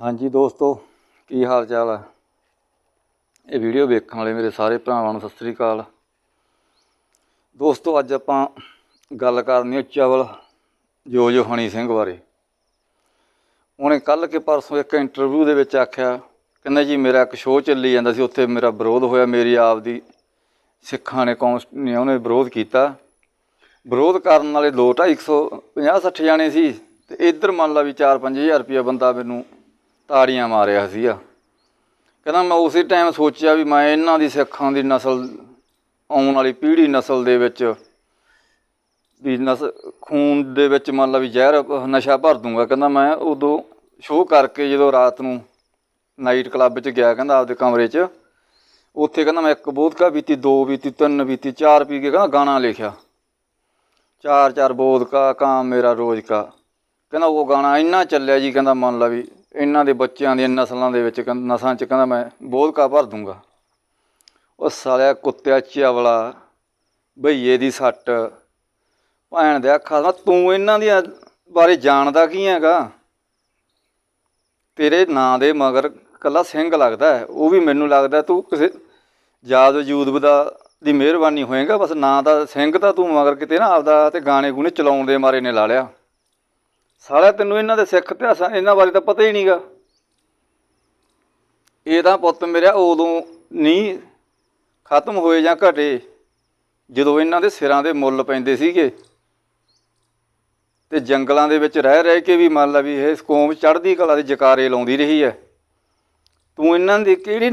ਹਾਂਜੀ ਦੋਸਤੋ, ਕੀ ਹਾਲ ਚਾਲ ਹੈ ਇਹ ਵੀਡੀਓ ਵੇਖਣ ਵਾਲੇ ਮੇਰੇ ਸਾਰੇ ਭਰਾਵਾਂ ਨੂੰ ਸਤਿ ਸ੍ਰੀ ਅਕਾਲ। ਦੋਸਤੋ, ਅੱਜ ਆਪਾਂ ਗੱਲ ਕਰਨੀ ਹੈ ਚਵਲ ਜੋ ਜੋ ਹਣੀ ਸਿੰਘ ਬਾਰੇ। ਉਹਨੇ ਕੱਲ ਕੇ ਪਰਸੋਂ ਇੱਕ ਇੰਟਰਵਿਊ ਦੇ ਵਿੱਚ ਆਖਿਆ, ਕਹਿੰਦਾ ਜੀ, ਮੇਰਾ ਇੱਕ ਸ਼ੋਅ ਚੱਲੀ ਜਾਂਦਾ ਸੀ, ਉੱਥੇ ਮੇਰਾ ਵਿਰੋਧ ਹੋਇਆ, ਮੇਰੀ ਆਪ ਦੀ ਸਿੱਖਾਂ ਨੇ, ਕੌਂਸ, ਨੇ ਉਹਨੇ ਵਿਰੋਧ ਕੀਤਾ। ਵਿਰੋਧ ਕਰਨ ਵਾਲੇ 2 250 50 60 ਜਾਣੇ ਸੀ, ਤੇ ਇੱਧਰ ਮੰਨ ਲਾ ਵੀ 4-5000 ਰੁਪਇਆ ਬੰਦਾ ਮੈਨੂੰ ਤਾੜੀਆਂ ਮਾਰਿਆ ਸੀਗਾ। ਕਹਿੰਦਾ ਮੈਂ ਉਸੇ ਟਾਈਮ ਸੋਚਿਆ ਵੀ ਮੈਂ ਇਹਨਾਂ ਦੀ ਸਿੱਖਾਂ ਦੀ ਨਸਲ, ਆਉਣ ਵਾਲੀ ਪੀੜ੍ਹੀ ਨਸਲ ਦੇ ਵਿੱਚ ਵੀ ਨਸ, ਖੂਨ ਦੇ ਵਿੱਚ ਮੰਨ ਲਾ ਵੀ ਜ਼ਹਿਰ ਨਸ਼ਾ ਭਰ ਦੂੰਗਾ। ਕਹਿੰਦਾ ਮੈਂ ਉਦੋਂ ਸ਼ੋਅ ਕਰਕੇ ਜਦੋਂ ਰਾਤ ਨੂੰ ਨਾਈਟ ਕਲੱਬ 'ਚ ਗਿਆ ਕਹਿੰਦਾ ਆਪਦੇ ਕਮਰੇ 'ਚ, ਉੱਥੇ ਕਹਿੰਦਾ ਮੈਂ ਇੱਕ ਬੋਧਕਾ ਪੀਤੀ, ਦੋ ਪੀਤੀ, ਤਿੰਨ ਪੀਤੀ, ਚਾਰ ਪੀ ਕੇ ਕਹਿੰਦਾ ਗਾਣਾ ਲਿਖਿਆ। ਚਾਰ ਚਾਰ ਬੋਧਕਾ ਕਾਮ ਮੇਰਾ ਰੋਜ਼ ਕਾ ਕਹਿੰਦਾ ਉਹ ਗਾਣਾ ਇੰਨਾ ਚੱਲਿਆ ਜੀ, ਕਹਿੰਦਾ ਮੰਨ ਲਾ ਵੀ ਇਹਨਾਂ ਦੇ ਬੱਚਿਆਂ ਦੀਆਂ ਨਸਲਾਂ ਦੇ ਵਿੱਚ ਕਹਿੰਦਾ ਨਸਾਂ 'ਚ ਕਹਿੰਦਾ ਮੈਂ ਬੋਧਕਾ ਭਰ ਦੂੰਗਾ। ਉਹ ਸਾਲਿਆ ਕੁੱਤਿਆ ਚਵਲਾ ਭਈਏ ਦੀ ਸੱਟ, ਭੈਣ ਦੇ ਅੱਖਾਂ ਤੂੰ ਇਹਨਾਂ ਦੀਆਂ ਬਾਰੇ ਜਾਣਦਾ ਕੀ ਹੈਗਾ? ਤੇਰੇ ਨਾਂ ਦੇ ਮਗਰ ਕੱਲਾ ਸਿੰਘ ਲੱਗਦਾ ਉਹ ਵੀ ਮੈਨੂੰ ਲੱਗਦਾ ਤੂੰ ਕਿਸੇ ਯਾਦ ਵਜੂਦ ਦਾ ਦੀ ਮਿਹਰਬਾਨੀ ਹੋਏਗਾ, ਬਸ ਨਾਂ ਦਾ ਸਿੰਘ ਤਾਂ ਤੂੰ ਮਗਰ ਕਿਤੇ ਨਾ ਆਪਦਾ ਤੇ ਗਾਣੇ ਗੂਣੇ ਚਲਾਉਣ ਦੇ ਮਾਰੇ ਨੇ ਲਾ ਲਿਆ। ਸਾਲਿਆ ਤੈਨੂੰ ਇਹਨਾਂ ਦੇ ਸਿੱਖ ਇਤਿਹਾਸਾਂ, ਇਹਨਾਂ ਬਾਰੇ ਤਾਂ ਪਤਾ ਹੀ ਨਹੀਂਗਾ ਇਹ ਤਾਂ ਪੁੱਤ ਮੇਰਾ ਉਦੋਂ ਨਹੀਂ ਖਤਮ ਹੋਏ ਜਾਂ ਘਟੇ, ਜਦੋਂ ਇਹਨਾਂ ਦੇ ਸਿਰਾਂ ਦੇ ਮੁੱਲ ਪੈਂਦੇ ਸੀਗੇ। ਤੇ ਜੰਗਲਾਂ ਦੇ ਵਿੱਚ ਰਹਿ ਰਹਿ ਕੇ ਵੀ ਮੰਨ ਲਾ ਵੀ ਇਹ ਕੌਮ ਚੜ੍ਹਦੀ ਕਲਾ ਦੇ ਜਕਾਰੇ ਲਾਉਂਦੀ ਰਹੀ ਹੈ ਤੂੰ ਇਹਨਾਂ ਦੀ ਕਿਹੜੀ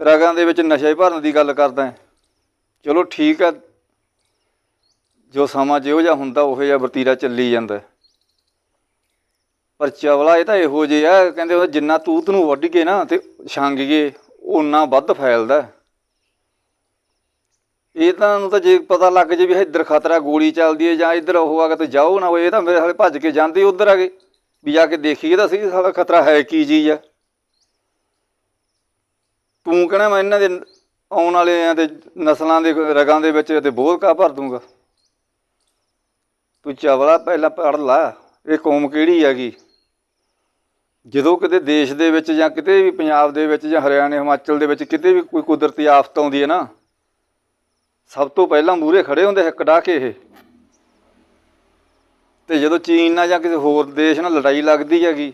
ਰਗਾਂ ਦੇ ਵਿੱਚ ਨਸ਼ੇ ਭਰਨ ਦੀ ਗੱਲ ਕਰਦਾ ਹੈ? ਚਲੋ ਠੀਕ ਹੈ ਜੋ ਸਮਾਂ ਜਿਹੋ ਜਿਹਾ ਹੁੰਦਾ, ਉਹੋ ਜਿਹਾ ਵਰਤੀਰਾ ਚੱਲੀ ਜਾਂਦਾ ਪਰ ਚਵਲਾ ਇਹ ਤਾਂ ਇਹੋ ਜਿਹਾ ਆ ਕਹਿੰਦੇ ਉਹ ਜਿੰਨਾ ਤੂਤ ਨੂੰ ਵੱਢ ਕੇ ਨਾ ਤੇ ਛਾਂਗੀਏ ਓਨਾ ਵੱਧ ਫੈਲਦਾ ਇਹ ਤਾਂ ਨੂੰ ਤਾਂ ਜੇ ਪਤਾ ਲੱਗ ਜੇ ਵੀ ਇੱਧਰ ਖਤਰਾ ਗੋਲੀ ਚੱਲਦੀ ਹੈ ਜਾਂ ਇੱਧਰ ਉਹ ਆ ਕੇ ਤੇ ਜਾਓ ਨਾ ਹੋਏ ਇਹ ਤਾਂ ਮੇਰੇ ਹਾਲੇ ਭੱਜ ਕੇ ਜਾਂਦੇ ਉੱਧਰ ਆ ਗਏ ਵੀ ਜਾ ਕੇ ਦੇਖੀਏ ਤਾਂ ਸਹੀ ਸਾਡਾ ਖਤਰਾ ਹੈ ਕੀ ਚੀਜ਼ ਆ। ਤੂੰ ਕਹਿਣਾ ਮੈਂ ਇਹਨਾਂ ਦੇ ਆਉਣ ਵਾਲਿਆਂ ਦੇ ਨਸਲਾਂ ਦੇ ਰਗਾਂ ਦੇ ਵਿੱਚ ਤੇ ਬੋਧਕਾ ਭਰ ਦੂੰਗਾ। ਤੂੰ ਚਵਲਾ ਪਹਿਲਾਂ ਪੜ ਲਾ, ਇਹ ਕੌਮ ਕਿਹੜੀ ਹੈਗੀ? ਜਦੋਂ ਕਿਤੇ ਦੇਸ਼ ਦੇ ਵਿੱਚ ਜਾਂ ਕਿਤੇ ਵੀ ਪੰਜਾਬ ਦੇ ਵਿੱਚ ਜਾਂ ਹਰਿਆਣੇ, ਹਿਮਾਚਲ ਦੇ ਵਿੱਚ ਕਿਤੇ ਵੀ ਕੋਈ ਕੁਦਰਤੀ ਆਫਤ ਆਉਂਦੀ ਹੈ ਨਾ, ਸਭ ਤੋਂ ਪਹਿਲਾਂ ਮੂਹਰੇ ਖੜੇ ਹੁੰਦੇ ਹਿੱਕ ਡਾ ਕੇ ਇਹ। ਤੇ ਜਦੋਂ ਚੀਨ ਨਾਲ ਜਾਂ ਕਿਸੇ ਹੋਰ ਦੇਸ਼ ਨਾਲ ਲੜਾਈ ਲੱਗਦੀ ਹੈਗੀ,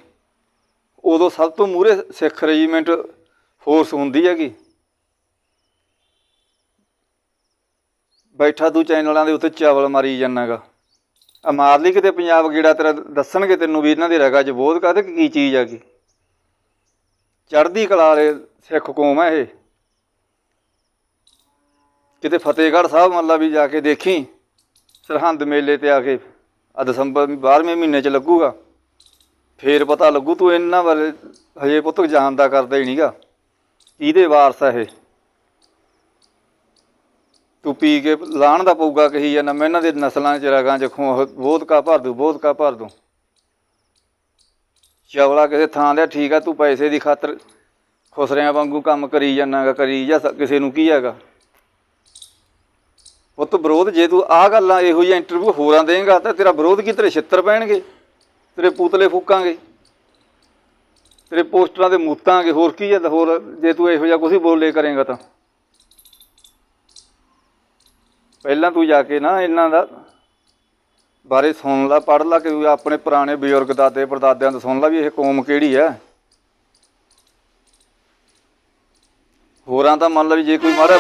ਉਦੋਂ ਸਭ ਤੋਂ ਮੂਹਰੇ ਸਿੱਖ ਰੈਜੀਮੈਂਟ ਫੋਰਸ ਹੁੰਦੀ ਹੈਗੀ। ਬੈਠਾ ਤੂੰ ਚੈਨਲਾਂ ਦੇ ਉੱਤੇ ਚਾਵਲ ਮਾਰੀ ਜਾਣਾਗਾ ਆ ਮਾਰ ਲਈ ਕਿਤੇ ਪੰਜਾਬ ਗੇੜਾ ਤੇਰਾ ਦੱਸਣਗੇ ਤੈਨੂੰ ਵੀ ਇਹਨਾਂ ਦੇ ਰਗਾ 'ਚ ਬੋਧ ਕਾਹਦੇ ਕੀ ਚੀਜ਼ ਹੈਗੀ ਚੜ੍ਹਦੀ ਕਲਾ ਵਾਲੇ ਸਿੱਖ ਕੌਮ ਹੈ ਇਹ। ਕਿਤੇ ਫਤਿਹਗੜ੍ਹ ਸਾਹਿਬ ਮੱਲਾ ਵੀ ਜਾ ਕੇ ਦੇਖੀ, ਸਰਹੰਦ ਮੇਲੇ ਤੇ ਆ ਕੇ ਆ ਦਸੰਬਰ 12ਵੇਂ ਮਹੀਨੇ ਚ ਲੱਗੂਗਾ। ਫੇਰ ਪਤਾ ਲੱਗੂ ਤੂੰ ਇਹਨਾਂ ਬਾਰੇ ਹਜੇ ਪੁੱਤ ਜਾਣਦਾ ਕਰਦਾ ਹੀ ਨਹੀਂਗਾ ਕਿਹਦੇ ਵਾਰਸ ਆ ਇਹ? ਤੂੰ ਪੀ ਕੇ ਲਾਣ ਦਾ ਪਊਗਾ ਕਹੀ ਜਾਂਦਾ, ਮੈਂ ਇਹਨਾਂ ਦੇ ਨਸਲਾਂ ਚ ਰਗਾਂ ਚ ਖੋ ਬਹੁਤ ਕਾ ਭਰ ਦੂ ਬਹੁਤ ਕਾ ਭਰ ਦੂ। ਚਵਲਾ ਕਿਸੇ ਥਾਂ ਦੇ ਠੀਕ ਆ, ਤੂੰ ਪੈਸੇ ਦੀ ਖਾਤਰ ਖੁਸਰਿਆਂ ਵਾਂਗੂ ਕੰਮ ਕਰੀ ਜਾਣਾਗਾ ਕਰੀ ਜਾਂ ਕਿਸੇ ਨੂੰ ਕੀ ਹੈਗਾ? ਪੁੱਤ ਵਿਰੋਧ, ਜੇ ਤੂੰ ਆਹ ਗੱਲਾਂ ਇਹੋ ਜਿਹੀਆਂ ਇੰਟਰਵਿਊ ਹੋਰਾਂ ਦੇਂਗਾ, ਤਾਂ ਤੇਰਾ ਵਿਰੋਧ ਕੀ, ਤੇਰੇ ਛਿੱਤਰ ਪੈਣਗੇ, ਤੇਰੇ ਪੂਤਲੇ ਫੂਕਾਂਗੇ, ਤੇਰੇ ਪੋਸਟਰਾਂ ਦੇ ਮੂਤਾਂਗੇ, ਹੋਰ ਕੀ ਹੈ ਹੋਰ ਜੇ ਤੂੰ ਇਹੋ ਜਿਹਾ ਕੁਝ ਬੋਲੇ ਕਰੇਗਾ ਤਾਂ। ਪਹਿਲਾਂ ਤੂੰ ਜਾ ਕੇ ਨਾ ਇਹਨਾਂ ਦਾ ਬਾਰੇ ਸੁਣ ਲੈ, ਪੜ੍ਹ ਲੈ ਕਿ ਆਪਣੇ ਪੁਰਾਣੇ ਬਜ਼ੁਰਗ ਦਾਦੇ ਪੜਦਾਦਿਆਂ ਤੋਂ ਸੁਣ ਲੈ ਵੀ ਇਹ ਕੌਮ ਕਿਹੜੀ ਹੈ ਹੋਰਾਂ ਦਾ ਮੰਨ ਲਾ ਵੀ ਜੇ ਕੋਈ ਮਾਰਾ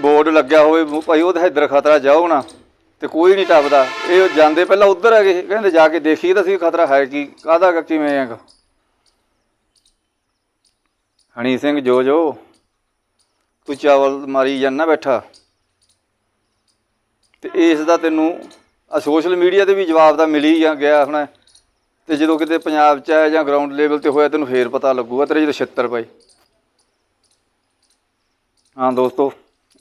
ਬੋਰਡ ਲੱਗਿਆ ਹੋਵੇ ਮੂੰਹ ਭਾਈ ਉਹਦੇ ਇੱਧਰ ਖਤਰਾ ਜਾਓ ਨਾ, ਤੇ ਕੋਈ ਨਹੀਂ ਟੱਪਦਾ। ਇਹ ਜਾਂਦੇ ਪਹਿਲਾਂ ਉੱਧਰ ਹੈਗੇ ਕਹਿੰਦੇ ਜਾ ਕੇ ਦੇਖੀ ਤਾਂ ਸੀ ਖਤਰਾ ਹੈ ਕੀ, ਕਾਹਦਾ ਕਿਵੇਂ ਹੈਗਾ ਹਣੀ ਸਿੰਘ ਜੋ ਜੋ ਤੂੰ ਚਾਵਲ ਮਾਰੀ ਜਾਂਦਾ ਬੈਠਾ। ਤੇ ਇਸ ਦਾ ਤੈਨੂੰ ਸੋਸ਼ਲ ਮੀਡੀਆ ਤੇ ਵੀ ਜਵਾਬ ਤਾਂ ਮਿਲ ਹੀ ਜਾਂ ਗਿਆ ਹੁਣ ਤੇ ਜਦੋਂ ਕਿਤੇ ਪੰਜਾਬ ਚ ਆਇਆ ਜਾਂ ਗਰਾਊਂਡ ਲੈਵਲ ਤੇ ਹੋਇਆ, ਤੈਨੂੰ ਫੇਰ ਪਤਾ ਲੱਗੂਗਾ ਤੇਰੇ ਜਦੋਂ 76 ਪਏ। ਹਾਂ ਦੋਸਤੋ,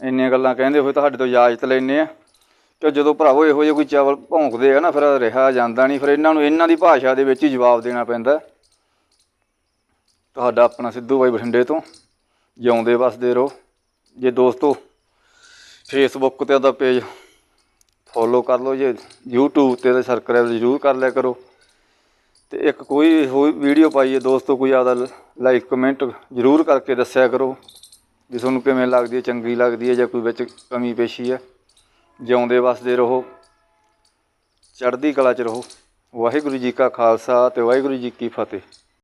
ਇੰਨੀਆਂ ਗੱਲਾਂ ਕਹਿੰਦੇ ਹੋਏ ਤੁਹਾਡੇ ਤੋਂ ਇਜਾਜ਼ਤ ਲੈਨੇ ਆ। ਕਿ ਜਦੋਂ ਭਰਾਵੋ ਇਹੋ ਜਿਹੇ ਕੋਈ ਚਾਵਲ ਭੌਂਕਦੇ ਆ ਨਾ, ਫਿਰ ਰਿਹਾ ਜਾਂਦਾ ਨਹੀਂ। ਫਿਰ ਇਹਨਾਂ ਨੂੰ ਇਹਨਾਂ ਦੀ ਭਾਸ਼ਾ ਦੇ ਵਿੱਚ ਹੀ ਜਵਾਬ ਦੇਣਾ ਪੈਂਦਾ। ਤੁਹਾਡਾ ਆਪਣਾ ਸਿੱਧੂ ਬਾਈ ਬਠਿੰਡੇ ਤੋਂ। ਜਿਉਂਦੇ ਵਸਦੇ ਰਹੋ। ਜੇ ਦੋਸਤੋ ਫੇਸਬੁੱਕ ਤੇ ਉਹਦਾ ਪੇਜ ਫੋਲੋ ਕਰ ਲਓ ਜੇ YouTube ਤੇ ਤਾਂ ਸਬਸਕ੍ਰਾਈਬ ਜ਼ਰੂਰ ਕਰ ਲਿਆ ਕਰੋ। ਤੇ ਇੱਕ ਕੋਈ ਹੋਈ ਵੀਡੀਓ ਪਾਈਏ ਦੋਸਤੋ, ਕੋਈ ਆਦਾ ਲਾਈਕ ਕਮੈਂਟ ਜ਼ਰੂਰ ਕਰਕੇ ਦੱਸਿਆ ਕਰੋ ਜੇ ਤੁਹਾਨੂੰ ਕਿਵੇਂ ਲੱਗਦੀ ਹੈ, ਚੰਗੀ ਲੱਗਦੀ ਹੈ ਜਾਂ ਕੋਈ ਵਿੱਚ ਕਮੀ ਪੇਸ਼ੀ ਹੈ। ਜਿਉਂਦੇ ਵਸਦੇ ਰਹੋ, ਚੜ੍ਹਦੀ ਕਲਾ 'ਚ ਰਹੋ। ਵਾਹਿਗੁਰੂ ਜੀ ਕਾ ਖਾਲਸਾ ਤੇ ਵਾਹਿਗੁਰੂ ਜੀ ਕੀ ਫਤਿਹ।